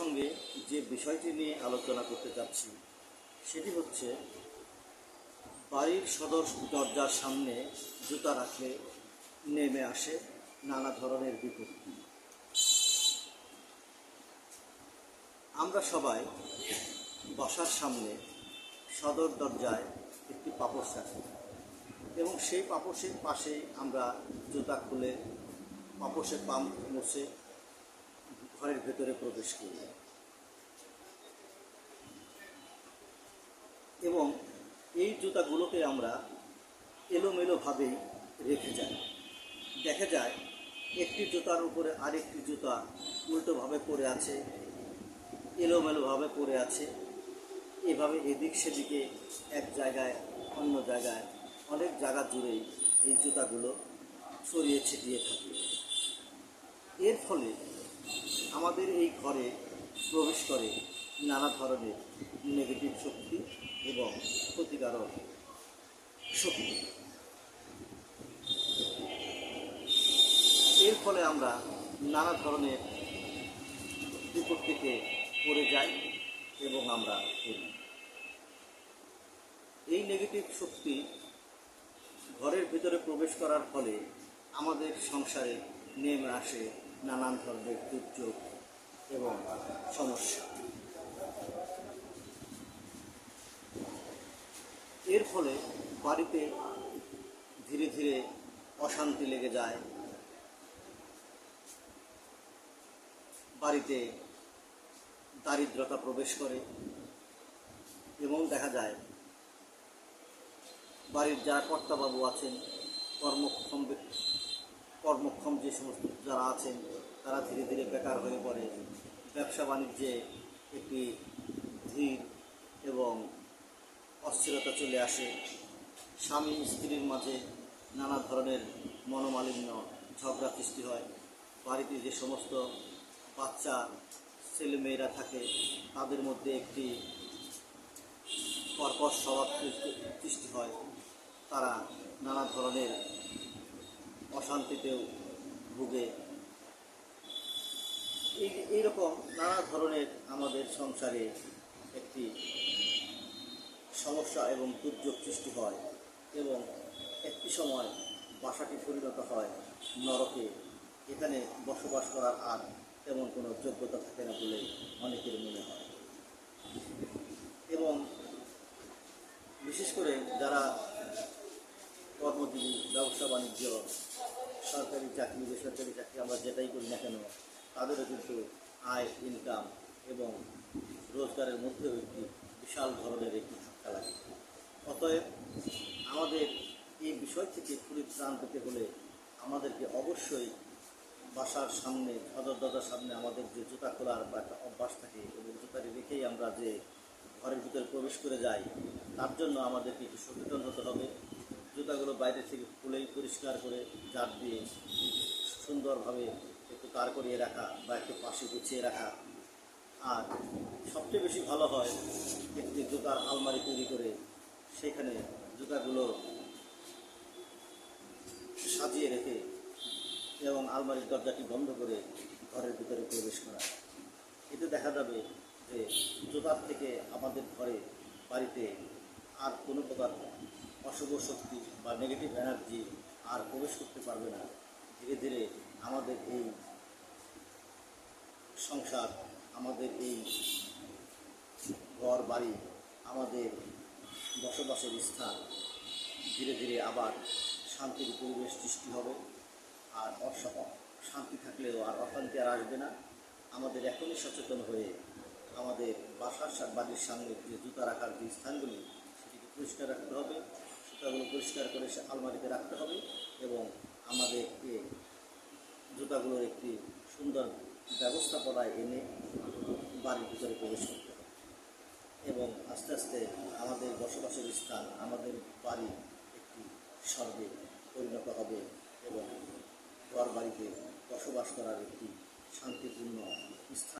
সঙ্গে যে বিষয়টি নিয়ে আলোচনা করতে চাচ্ছি সেটি হচ্ছে বাড়ির সদর দরজার সামনে জুতা রাখলে নেমে আসে নানা ধরনের বিপত্তি। আমরা সবাই বাসার সামনে সদর দরজায় একটি পাপোশ রাখি এবং সেই পাপোশের পাশে আমরা জুতা খুলে পাপোশের পাম্প মুছে ঘরের ভেতরে প্রবেশ করি এবং এই জুতাগুলোকে আমরা এলোমেলোভাবেই রেখে যাই। দেখা যায়, একটি জুতার উপরে আরেকটি জুতা উল্টোভাবে পড়ে আছে, এলোমেলোভাবে পড়ে আছে। এভাবে এদিক সেদিকে এক জায়গায়, অন্য জায়গায়, অনেক জায়গা জুড়েই এই জুতাগুলো ছড়িয়ে ছিটিয়ে থাকে। এর ফলে আমাদের এই ঘরে প্রবেশ করে নানা ধরনের নেগেটিভ শক্তি এবং ক্ষতিকারক শক্তি। এর ফলে আমরা নানা ধরনের বিপত্তিতে পড়ে যাই এবং আমরা করি এই নেগেটিভ শক্তি ঘরের ভিতরে প্রবেশ করার ফলে আমাদের সংসারে নেমে আসে নানান ধরনের দুর্যোগ এবং সমস্যা। এর ফলে বাড়িতে ধীরে ধীরে অশান্তি লেগে যায়। বাড়িতে দারিদ্রতা প্রবেশ করে এবং দেখা যায় বাড়ির যারা কর্তাবাবু আছেন, কর্মক্ষম ব্যক্তি কর্মক্ষম যে সমস্ত যারা আছেন, তারা ধীরে ধীরে বেকার হয়ে পড়ে। ব্যবসা বাণিজ্যে একটি ধীর এবং অস্থিরতা চলে আসে। স্বামী স্ত্রীর মাঝে নানা ধরনের মনোমালিন্য, ঝগড়া সৃষ্টি হয়। বাড়িতে যে সমস্ত বাচ্চা, ছেলেমেয়েরা থাকে, তাদের মধ্যে একটি কর্কশ স্বভাব সৃষ্টি- সৃষ্টি হয়। তারা নানা ধরনের অশান্তিতেও ভুগে। এই, এইরকম নানা ধরনের আমাদের সংসারে একটি সমস্যা এবং দুর্যোগ সৃষ্টি হয় এবং একটি সময় বাসাটি পরিণত হয় নরকে। এখানে বসবাস করার আর তেমন কোনো যোগ্যতা থাকে না বলে অনেকের মনে হয়। এবং বিশেষ করে যারা কর্মজীবী ব্যবসা বাণিজ্য সরকারি চাকরি, বেসরকারি চাকরি, আমরা যেটাই করি না কেন, তাদেরও কিন্তু আয় ইনকাম এবং রোজগারের মধ্যেও একটি বিশাল ধরনের একটি ধাক্কা লাগে। অতএব আমাদের এই বিষয় থেকে পরিত্রাণ পেতে হলে আমাদেরকে অবশ্যই বাসার সামনে সদর দরজার সামনে আমাদের যে জুতা খোলার বা একটা অভ্যাস থাকে এবং জুতাটি রেখেই আমরা যে ঘরের ভিতরে প্রবেশ করে যাই, তার জন্য আমাদেরকে একটু সচেতন হতে হবে। জুতাগুলো বাইরে থেকে খুলেই পরিষ্কার করে জার দিয়ে সুন্দরভাবে একটু তার করিয়ে রাখা বা একটু পাশে গুছিয়ে রাখা। আর সবচেয়ে বেশি ভালো হয় একটি জুতার আলমারি তৈরি করে সেখানে জুতাগুলো সাজিয়ে রেখে এবং আলমারির দরজাটি বন্ধ করে ঘরের ভিতরে প্রবেশ করা। এতে দেখা যাবে যে জোতার থেকে আমাদের ঘরে বাড়িতে আর কোনো প্রকার অশুভ শক্তি বা নেগেটিভ এনার্জি আর প্রবেশ করতে পারবে না। ধীরে ধীরে আমাদের এই সংসার, আমাদের এই ঘর বাড়ি আমাদের বসবাসের স্থান, ধীরে ধীরে আবার শান্তির পরিবেশ সৃষ্টি হবে। আর শান্তি থাকলেও আর অশান্তি আর আসবে না। আমাদের এখনই সচেতন হয়ে আমাদের বাসার বাড়ির সামনে যে জুতা রাখার যে স্থানগুলি, সেটিকে পরিষ্কার রাখতে হবে। জুতাগুলো পরিষ্কার করে সে আলমারিতে রাখতে হবে এবং আমাদেরকে জুতাগুলোর একটি সুন্দর ব্যবস্থাপনায় এনে বাড়ির ভিতরে প্রবেশ করতে হবে। এবং আস্তে আস্তে আমাদের বসবাসের স্থান, আমাদের বাড়ি একটি স্বর্গে পরিণত হবে এবং ঘর বাড়িতে বসবাস করার একটি শান্তিপূর্ণ স্থান